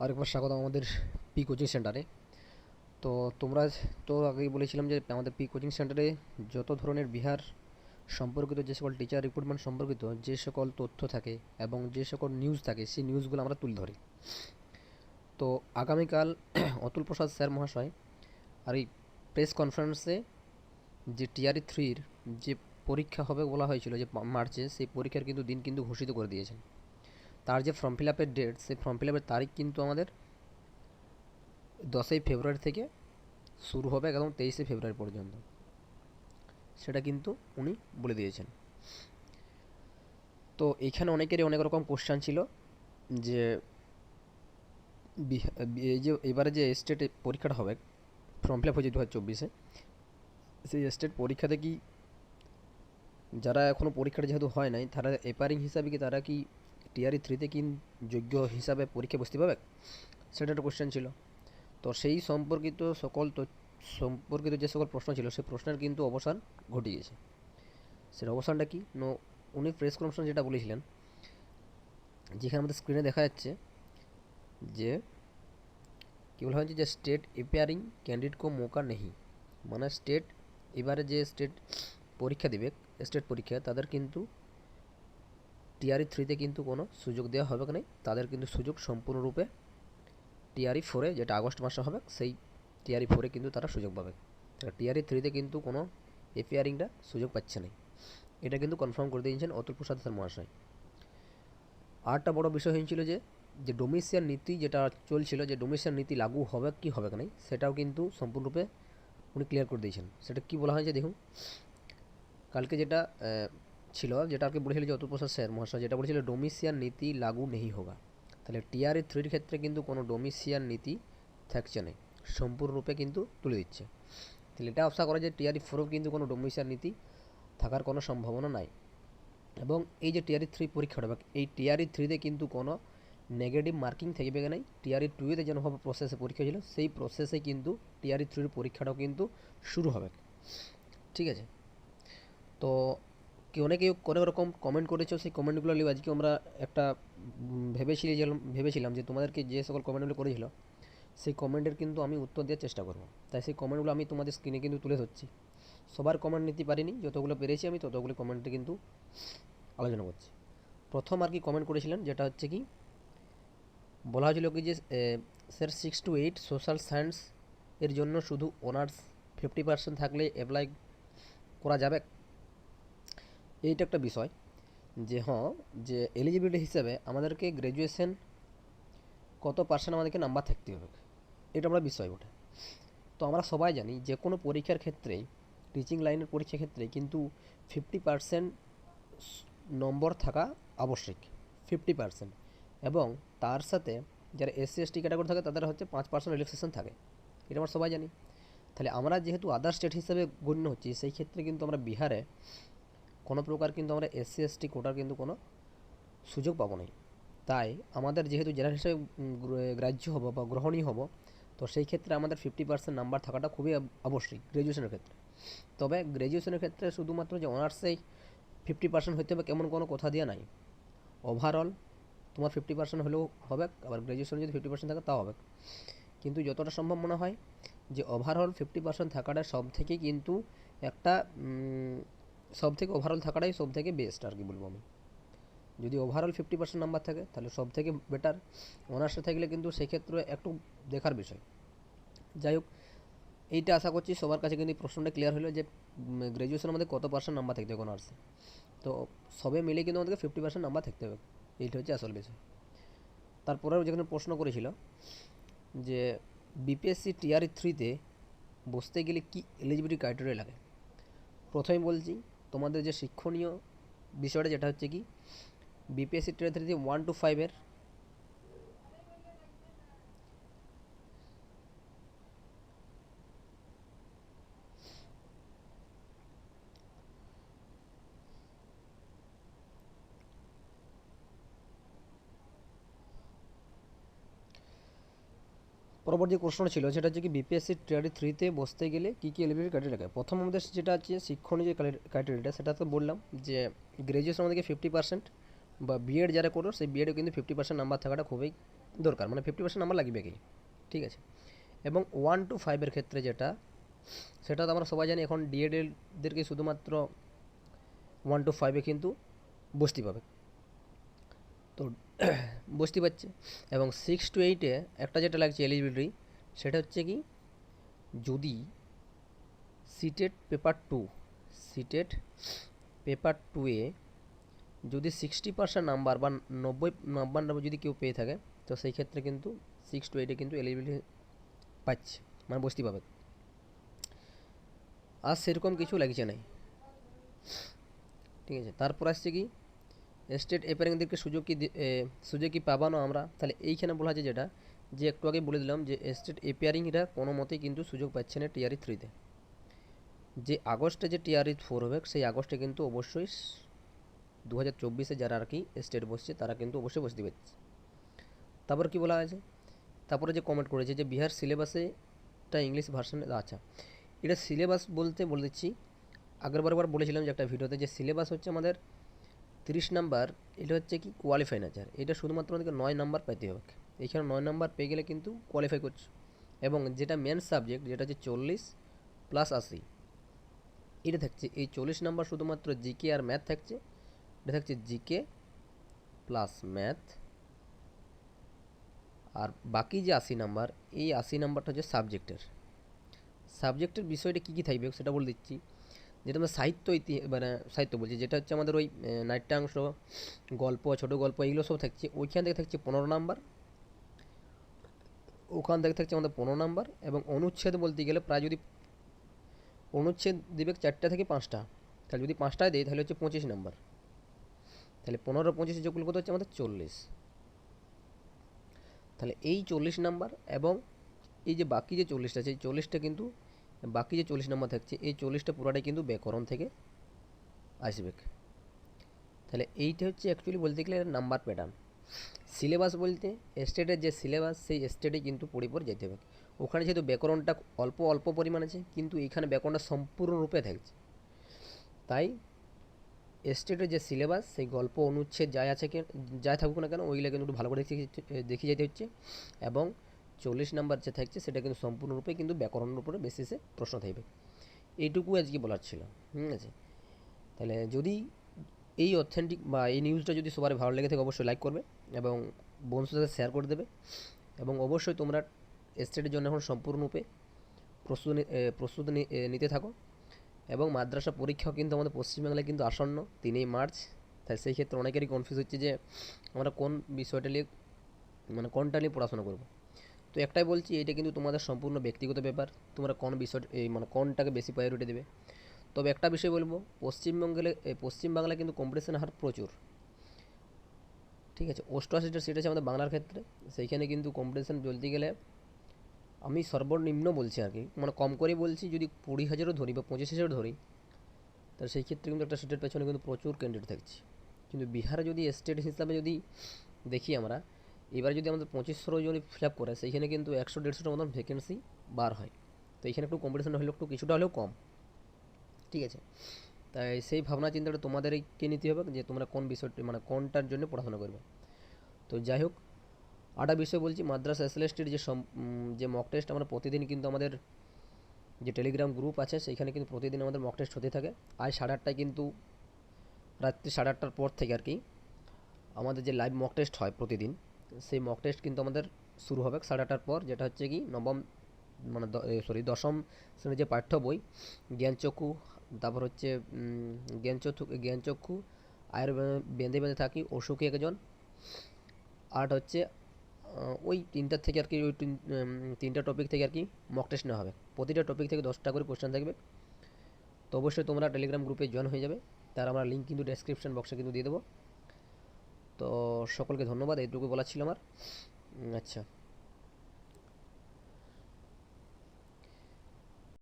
আরেকবার স্বাগত আমাদের পি কোচিং সেন্টারে তো তোমরা তো আগেই বলেছিলাম যে আমাদের পি কোচিং সেন্টারে যত ধরনের বিহার সম্পর্কিত যে সকল টিচার রিক্রুটমেন্ট সম্পর্কিত যে সকল তথ্য থাকে এবং যে সকল নিউজ থাকে, সেই নিউজগুলো আমরা তুলে ধরি। তো আগামীকাল অতুল প্রসাদ স্যার মহাশয় আর এই প্রেস কনফারেন্সে যে টিআরই থ্রির যে পরীক্ষা হবে বলা হয়েছিল যে মার্চে, সেই পরীক্ষার কিন্তু দিন কিন্তু ঘোষিত করে দিয়েছেন। তার যে ফর্ম ফিল আপের ডেট সেই ফর্ম ফিল আপের তারিখ কিন্তু আমাদের দশই ফেব্রুয়ারি থেকে শুরু হবে একদম তেইশে ফেব্রুয়ারি পর্যন্ত। সেটা কিন্তু উনি বলে দিয়েছেন। তো এখানে অনেকেরই অনেক রকম কোশ্চান ছিল যে এই যে এবারে যে স্টেট পরীক্ষাটা হবে ফর্ম ফিল আপ হয়েছে দু হাজার চব্বিশে, সেই স্টেট পরীক্ষাতে কি যারা এখনও পরীক্ষাটা যেহেতু হয় নাই, তারা এপারিং হিসাবে কি তারা কি টিআরই থ্রিতে কি যোগ্য হিসাবে পরীক্ষা বসতে পারবে সেটা একটা কোশ্চেন ছিল। তো সেই সম্পর্কিত সকল সম্পর্কিত যে সকল প্রশ্ন ছিল, সেই প্রশ্নের কিন্তু অবসান ঘটিয়েছে। সেটা অবসানটা কি? উনি প্রেস কনফারেন্স যেটা বলেছিলেন, যেখানে আমাদের স্ক্রিনে দেখা যাচ্ছে যে, কী বলা হয়েছে যে স্টেট এপিয়ারিং ক্যান্ডিডেট কো মৌকা নেই। মানে স্টেট এবারে যে স্টেট পরীক্ষা দিবে স্টেট পরীক্ষা, তাদের কিন্তু টিআরই থ্রিতে কিন্তু কোনো সুযোগ দেওয়া হবে না। তাদের কিন্তু সুযোগ সম্পূর্ণরূপে টিআরই ফোরে, যেটা আগস্ট মাসে হবে, সেই টিআরই ফোরে কিন্তু তারা সুযোগ পাবে। টিআরই থ্রিতে কিন্তু কোনো এপিয়ারিংটা সুযোগ পাচ্ছে না। এটা কিন্তু কনফার্ম করে দিয়েছেন অতুল প্রসাদ মহাশয়। আরেকটা বড় বিষয় হয়েছিল যে যে ডোমিসিয়ান নীতি যেটা চলছিল, যে ডোমিসিয়ান নীতি লাগু হবে কি হবে না সেটাও কিন্তু সম্পূর্ণরূপে উনি ক্লিয়ার করে দিয়েছেন। সেটা কি বলা হয়েছে দেখুন। কালকে যেটা ছিল, যেটা কি বলেছিল যে অতুল প্রসাদ স্যার মহাশয়, যেটা বলেছিল ডোমিসিয়ান নীতি লাগু নেই হোগা। তাহলে টিআরই থ্রির ক্ষেত্রে কিন্তু কোনো ডোমিসিয়ান নীতি থাকছে না, সম্পূর্ণরূপে কিন্তু তুলে দিচ্ছে। তাহলে এটা আশা করা যে টিআরই ফোরেও কিন্তু কোনো ডোমিসিয়ান নীতি থাকার কোনো সম্ভাবনা নাই। এবং এই যে টিআরই থ্রি পরীক্ষাটা, বা এই টিআরই থ্রিতে কিন্তু কোনো নেগেটিভ মার্কিং থাকবে নাই টিআরই টুয়েতে যেভাবে প্রসেসে পরীক্ষা ছিল সেই প্রসেসে কিন্তু টিআরই থ্রির পরীক্ষাটাও কিন্তু শুরু হবে। ঠিক আছে? তো কি অনেকেই অনেক রকম কমেন্ট করেছ, সেই কমেন্টগুলো নিয়ে আজকে আমরা একটা ভেবেছিলাম ভেবেছিলাম যে তোমাদেরকে যে সকল কমেন্টগুলো করেছিল, সেই কমেন্টের কিন্তু আমি উত্তর দেওয়ার চেষ্টা করব। তাই সেই কমেন্টগুলো আমি তোমাদের স্ক্রিনে কিন্তু তুলে ধরছি। সবার কমেন্ট নিতে পারিনি, যতগুলো পেরেছি আমি ততগুলো কমেন্টে কিন্তু আলোচনা করছি। প্রথম আর কি কমেন্ট করেছিলেন যেটা হচ্ছে কি, বলা হয়েছিল কি যে sir six two eight social science এর জন্য শুধু অনার্স ফিফটি পার্সেন্ট থাকলে অ্যাপ্লাই করা যাবে। এইটা একটা বিষয় যে হ্যাঁ যে এলিজিবিলিটি হিসাবে আমাদেরকে গ্র্যাজুয়েশন কত পার্সেন্ট আমাদেরকে নাম্বার থাকতে হবে? এটা আমরা বিষয় ওঠে তো আমরা সবাই জানি যে, কোনো পরীক্ষার ক্ষেত্রেই টিচিং লাইনের পরীক্ষার ক্ষেত্রে কিন্তু ফিফটি পার্সেন্ট নম্বর থাকা আবশ্যিক। ফিফটি পার্সেন্ট এবং তার সাথে যারা এসসি এসটি ক্যাটাগরি থাকে, তাদের হচ্ছে পাঁচ পার্সেন্ট রিল্যাক্সেশন থাকে। এটা আমরা সবাই জানি। তাহলে আমরা যেহেতু আদার স্টেট হিসেবে গণ্য হচ্ছি, সেই ক্ষেত্রে কিন্তু আমরা বিহারে কোনো প্রকার কিন্তু আমরা এসসি এসটি কোটার কিন্তু কোনো সুযোগ পাবো না তাই আমাদের যেহেতু জেলার হিসেবে গ্রাহ্য হব বা গ্রহণীয় হব, তো সেই ক্ষেত্রে আমাদের ফিফটি পার্সেন্ট নাম্বার থাকাটা খুবই আবশ্যিক গ্র্যাজুয়েশনের ক্ষেত্রে। তবে গ্র্যাজুয়েশনের ক্ষেত্রে শুধুমাত্র যে অনার্সেই ফিফটি পার্সেন্ট হইতে হবে কেমন কোনো কথা দেওয়া নাই। ওভারঅল তোমার ফিফটি পার্সেন্ট হলেও হবে, আবার গ্র্যাজুয়েশনে যদি ফিফটি পার্সেন্ট থাকে তাও হবে। কিন্তু যতটা সম্ভব মনে হয় যে ওভারঅল ফিফটি পার্সেন্ট থাকাটা সব থেকে কিন্তু একটা সব থেকে ওভারঅল থাকাটাই সব থেকে বেস্ট আর কি বলব আমি। যদি ওভারঅল ফিফটি পার্সেন্ট নাম্বার থাকে, তাহলে সব থেকে বেটার অনার্সে থাকলে কিন্তু সেক্ষেত্রে একটু দেখার বিষয়। যাই হোক, এইটা আশা করছি সবার কাছে কিন্তু প্রশ্নটা ক্লিয়ার হলো যে গ্র্যাজুয়েশন আমাদের কত পার্সেন্ট নাম্বার থাকতে হবে অনার্সে? তো সবে মিলে কিন্তু আমাদেরকে ফিফটি পার্সেন্ট নাম্বার থাকতে হবে। এইটা হচ্ছে আসল বিষয়। তারপরেও যেখানে প্রশ্ন করেছিল যে বিপিএসসি টিআরই থ্রিতে বসতে গেলে কি এলিজিবিলিটি ক্রাইটেরিয়া লাগে? প্রথমে বলছি তোমাদের যে শিক্ষণীয় বিষয়টা যেটা হচ্ছে কি BPSC twenty three one two ফাইভের পরবর্তী প্রশ্ন ছিল, সেটা হচ্ছে কি বিপিএসসি টিআরই থ্রিতে বসতে গেলে কী কী এলিজিবিলিটি ক্রাইটেরিয়া লাগে? প্রথম আমাদের যেটা আছে শিক্ষণীয় যে ক্রাইটেরিয়াটা সেটা তো বললাম যে গ্র্যাজুয়েশন আমাদেরকে ফিফটি পার্সেন্ট বা বিএড যারা করো, সেই বিএডে কিন্তু ফিফটি পার্সেন্ট নাম্বার থাকাটা খুবই দরকার। মানে ফিফটি পার্সেন্ট নাম্বার লাগবে কি? ঠিক আছে? এবং ওয়ান টু ফাইভের ক্ষেত্রে যেটা, সেটা তো আমরা সবাই জানি, এখন ডিএডএলদেরকে শুধুমাত্র ওয়ান টু ফাইভে কিন্তু বসতে পাবে তো বসতে পারছে। এবং সিক্স টু এইটে একটা যেটা লাগছে এলিজিবিলিটি সেটা হচ্ছে কি, যদি CTET paper two CTET paper টুয়ে যদি সিক্সটি পার্সেন্ট নাম্বার বা নব্বই নাম্বার নাম্বার যদি কেউ পেয়ে থাকে, তো সেই ক্ষেত্রে কিন্তু সিক্স টু এইটে কিন্তু এলিজিবিলিটি পাচ্ছে। মানে বসতে পাবে আর সেরকম কিছু লাগছে নাই। ঠিক আছে, তারপর আসছে কি স্টেট এপারিংদেরকে সুযোগ কি সুযোগ কি পাবানো আমরা। তাহলে এইখানে বলা আছে যেটা, যে একটু আগে বলে দিলাম যে স্টেট এপিয়ারিংরা কোনো মতেই কিন্তু সুযোগ পাচ্ছে না টিআরই থ্রিতে। যে আগস্টে যে টিআরই ফোর হবে, সেই আগস্টে কিন্তু অবশ্যই দু হাজার চব্বিশে যারা আর কি স্টেট বসছে, তারা কিন্তু অবশ্যই বসতে পারছে। তারপর কি বলা আছে তারপরে যে কমেন্ট করেছে যে বিহার সিলেবাসেটা ইংলিশ ভার্সনে আচ্ছা। এটা সিলেবাস বলতে বলে দিচ্ছি আগের বারবার বলেছিলাম যে একটা ভিডিওতে যে সিলেবাস হচ্ছে আমাদের তিরিশ নাম্বার, এটা হচ্ছে কি কোয়ালিফাই নাচার এটা শুধুমাত্র আমাদেরকে নয় নাম্বার পেতে হবে। এখানে নয় নাম্বার পেয়ে গেলে কিন্তু কোয়ালিফাই করছে। এবং যেটা মেন সাবজেক্ট যেটা হচ্ছে চল্লিশ প্লাস আশি, এটা থাকছে। এই চল্লিশ নাম্বার শুধুমাত্র জিকে আর ম্যাথ থাকছে। এটা থাকছে জিকে প্লাস ম্যাথ আর বাকি যে আশি নাম্বার, এই আশি নাম্বারটা হচ্ছে সাবজেক্টের সাবজেক্টের বিষয়টা কী কী থাকবে সেটা বলে দিচ্ছি। যেটা আমরা সাহিত্য ইতি মানে সাহিত্য বলছি, যেটা হচ্ছে আমাদের ওই নাট্যাংশ, গল্প, ছোট গল্প এগুলো সব থাকছে। ওইখান থেকে থাকছে পনেরো নাম্বার। ওখান থেকে থাকছে আমাদের পনেরো নাম্বার এবং অনুচ্ছেদ বলতে গেলে প্রায় যদি অনুচ্ছেদ দিবে চারটা থেকে পাঁচটা। তাহলে যদি পাঁচটায় দেয়, তাহলে হচ্ছে পঁচিশ নাম্বার। তাহলে পনেরো, পঁচিশে যোগগুলো কত হচ্ছে? আমাদের চল্লিশ। তাহলে এই চল্লিশ নাম্বার এবং এই যে বাকি যে চল্লিশটা আছে এই চল্লিশটা কিন্তু বাকি যে চল্লিশ নাম্বার থাকছে, এই চল্লিশটা পুরোটাই কিন্তু ব্যাকরণ থেকে আসবে। তাহলে এইটা হচ্ছে অ্যাকচুয়ালি বলতে গেলে নাম্বার প্যাটার্ন সিলেবাস বলতে স্টেটের যে সিলেবাস সেই স্টেটে কিন্তু পড়ে পড়ে যেতে হবে। ওখানে যেহেতু ব্যাকরণটা অল্প অল্প পরিমাণ আছে, কিন্তু এইখানে ব্যাকরণটা সম্পূর্ণরূপে থাকছে। তাই স্টেটের যে সিলেবাস সেই গল্প অনুচ্ছেদ যাই আছে যাই থাকুক না কেন, ওইগুলো কিন্তু একটু ভালো করে দেখে দেখে যেতে হচ্ছে। এবং চল্লিশ নাম্বার যে থাকছে, সেটা কিন্তু সম্পূর্ণরূপে কিন্তু ব্যাকরণের উপরে বেসিসে প্রশ্ন থাকবে। এইটুকু আজকে বলার ছিল ঠিক আছে? তাহলে যদি এই অথেন্টিক বা এই নিউজটা যদি সবার ভালো লেগে থাকে, অবশ্যই লাইক করবে এবং বন্ধুদের সাথে শেয়ার করে দেবে এবং অবশ্যই তোমরা স্টেটের জন্য এখন সম্পূর্ণরূপে প্রস্তুতি প্রস্তুতি নিতে থাকো এবং মাদ্রাসা পরীক্ষাও কিন্তু আমাদের পশ্চিমবাংলায় কিন্তু আসন্ন তিনই মার্চ। তাই সেই ক্ষেত্রে অনেকেরই কনফিউজ হচ্ছে যে আমরা কোন বিষয়টা নিয়ে মানে কোনটা নিয়ে পড়াশোনা করব। তো একটাই বলছি, এটা কিন্তু তোমাদের সম্পূর্ণ ব্যক্তিগত ব্যাপার। তোমরা কোন বিষয়, এই মানে কোনটাকে বেশি প্রায়োরিটি দেবে? তবে একটা বিষয় বলব পশ্চিমবঙ্গে পশ্চিমবাংলায় কিন্তু কম্পিটিশন হার প্রচুর। ঠিক আছে, অষ্টআশিটা সিট আছে আমাদের বাংলার ক্ষেত্রে, সেইখানে কিন্তু কম্পিটিশন বলতে গেলে আমি সর্বনিম্ন বলছি আর কি মানে কম করে বলছি, যদি কুড়ি হাজারও ধরি বা পঁচিশ হাজারও ধরি, তাহলে সেই ক্ষেত্রে কিন্তু একটা সিটের পেছনে কিন্তু প্রচুর ক্যান্ডিডেট থাকছে। কিন্তু বিহারে যদি স্টেট হিসাবে যদি দেখি আমরা এবার যদি আমাদের পঁচিশশো যদি ফিল আপ করে, সেইখানে কিন্তু একশো, দেড়শোটার মতন ভ্যাকেন্সি বার হয়। তো এখানে একটু কম্পিটিশন হলেও একটু কিছুটা হলেও কম। ঠিক আছে? তাই সেই ভাবনা চিন্তাটা তোমাদেরকে নিতে হবে যে তোমরা কোন বিষয়টি মানে কোনটার জন্য পড়াশোনা করবে। তো যাই হোক আটা বিষয় বলছি, মাদ্রাসা এসএলএসটির যে যে মক টেস্ট আমরা প্রতিদিন কিন্তু আমাদের যে টেলিগ্রাম গ্রুপ আছে, সেইখানে কিন্তু প্রতিদিন আমাদের মক টেস্ট হতে থাকে। আজ সাড়ে আটটায় কিন্তু রাত্রি সাড়ে আটটার পর থেকে আর কি আমাদের যে লাইভ মক টেস্ট হয় প্রতিদিন। সেই মক টেস্ট কিন্তু আমাদের শুরু হবে সাড়ে আটটার পর, যেটা হচ্ছে কি নবম মানে সরি দশম শ্রেণির যে পাঠ্য বই, জ্ঞানচক্ষু, তারপর হচ্ছে জ্ঞানচক্ষু জ্ঞানচক্ষু আয়ের বেঁধে বেঁধে থাকি, অসুখী একজন আর্ট হচ্ছে ওই তিনটার থেকে আর কি, ওই তিন- তিনটা টপিক থেকে আর কি মক টেস্ট নেওয়া হবে। প্রতিটা টপিক থেকে দশটা করে কোশ্চেন থাকবে। তো অবশ্যই তোমরা টেলিগ্রাম গ্রুপে জয়েন হয়ে যাবে। তার আমরা লিঙ্ক কিন্তু ডেসক্রিপশন বক্সে কিন্তু দিয়ে দেবো। তো সকলকে ধন্যবাদ এইটুকু বলার ছিল আমার। আচ্ছা।